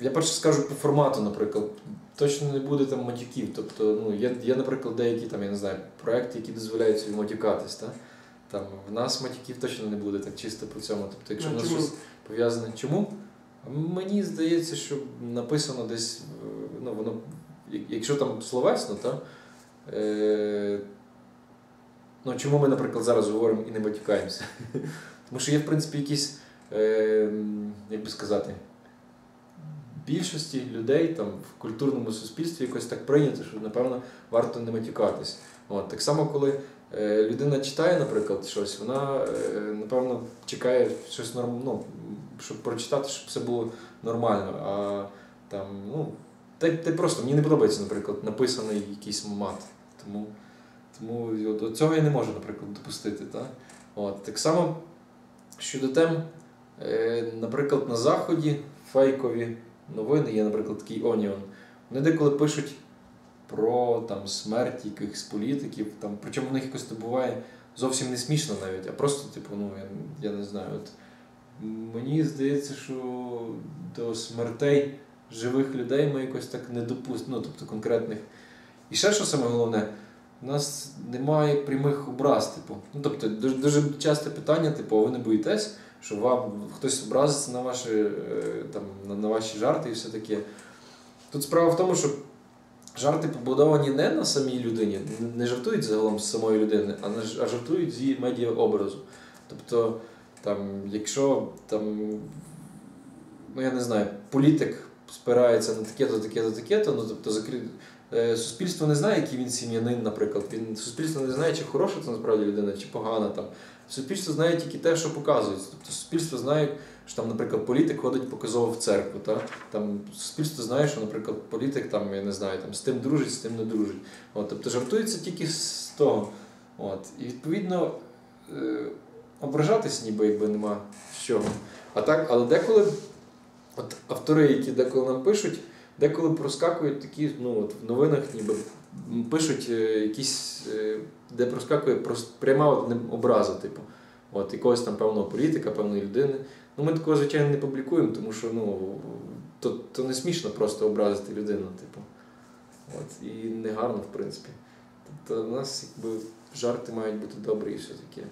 я перше скажу по формату, наприклад, точно не буде там матюків. Тобто, ну, є, є, наприклад, деякі там, я не знаю, проекти, які дозволяють собі матюкатись. Та? Там, в нас матюків точно не буде так чисто по цьому. Тобто, якщо в нас щось пов'язане. Чому? Мені здається, що написано десь, е, ну, воно, якщо там словесно, то е, ну, чому ми, наприклад, зараз говоримо і не матюкаємося? Тому що є, в принципі, якісь, е, як би сказати, більшості людей там в культурному суспільстві якось так прийнято, що, напевно, варто не матюкатись. От, Так само, коли е, людина читає, наприклад, щось, вона, е, напевно, чекає щось норм, ну, щоб прочитати, щоб все було нормально. А там, ну, та, та просто мені не подобається, наприклад, написаний якийсь мат. Тому тому от, цього я не можу, наприклад, допустити. Та? От, Так само щодо тем, е, наприклад, на Заході фейкові новини, є, наприклад, такий Оніон. Вони деколи пишуть про там, смерть якихось політиків, там, причому в них якось це буває зовсім не смішно навіть, а просто, типу, ну, я, я не знаю. От, Мені здається, що до смертей живих людей ми якось так не допустимо, ну, тобто конкретних. І ще що саме головне, у нас немає прямих образ. Типу. Ну, тобто, Дуже дуже часте питання, типу, ви не боїтесь, що вам хтось образиться на ваші е, там, на, ваші жарти і все таке. Тут справа в тому, що жарти побудовані не на самій людині, не жартують загалом з самої людини, а жартують з її медіаобразу. Тобто, там, якщо там, ну я не знаю, політик спирається на таке-то, таке-то, таке-то, ну тобто закрит... Е, суспільство не знає, який він сім'янин, наприклад. Він Суспільство не знає, чи хороша це насправді людина, чи погана там. Суспільство знає тільки те, що показується. Тобто суспільство знає, що там, наприклад, політик ходить показово в церкву. Та? Там Суспільство знає, що, наприклад, політик там, я не знаю, там, з тим дружить, з тим не дружить. От, Тобто жартується тільки з того. От. І відповідно е, ображатись ніби якби нема з чого. А так, але деколи от автори, які деколи нам пишуть, деколи проскакують такі, ну от в новинах, ніби пишуть е, якісь, е, де проскакує пряма образа, типу, от якогось там певного політика, певної людини. Ну, Ми такого, звичайно, не публікуємо, тому що ну, то, то не смішно просто образити людину, типу. От, І не гарно, в принципі. Тобто у нас якби жарти мають бути добрі і все таке.